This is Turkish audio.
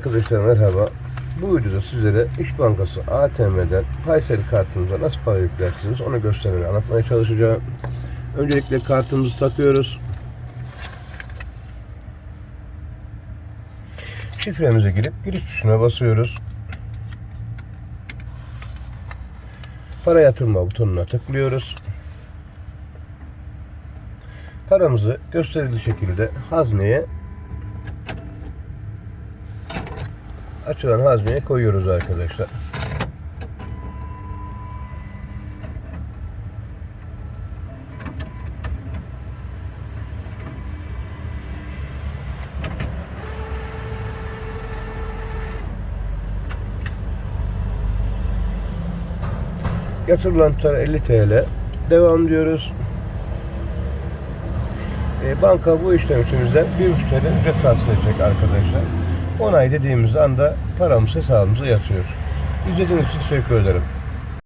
Arkadaşlar merhaba. Bu videoda sizlere İş Bankası ATM'den Paysel kartınıza nasıl para yüklersiniz onu göstermeye anlatmaya çalışacağım. Öncelikle kartımızı takıyoruz. Şifremize girip giriş tuşuna basıyoruz. Para yatırma butonuna tıklıyoruz. Paramızı gösterili şekilde hazneye açılan hazneye koyuyoruz arkadaşlar. Yatırılan tutar 50 TL. Devam diyoruz. E, banka bu işlemimizden 1,5 TL ücret tahsil edecek arkadaşlar. Onay dediğimiz anda paramız hesabımıza yatıyor. İzlediğiniz için teşekkür ederim.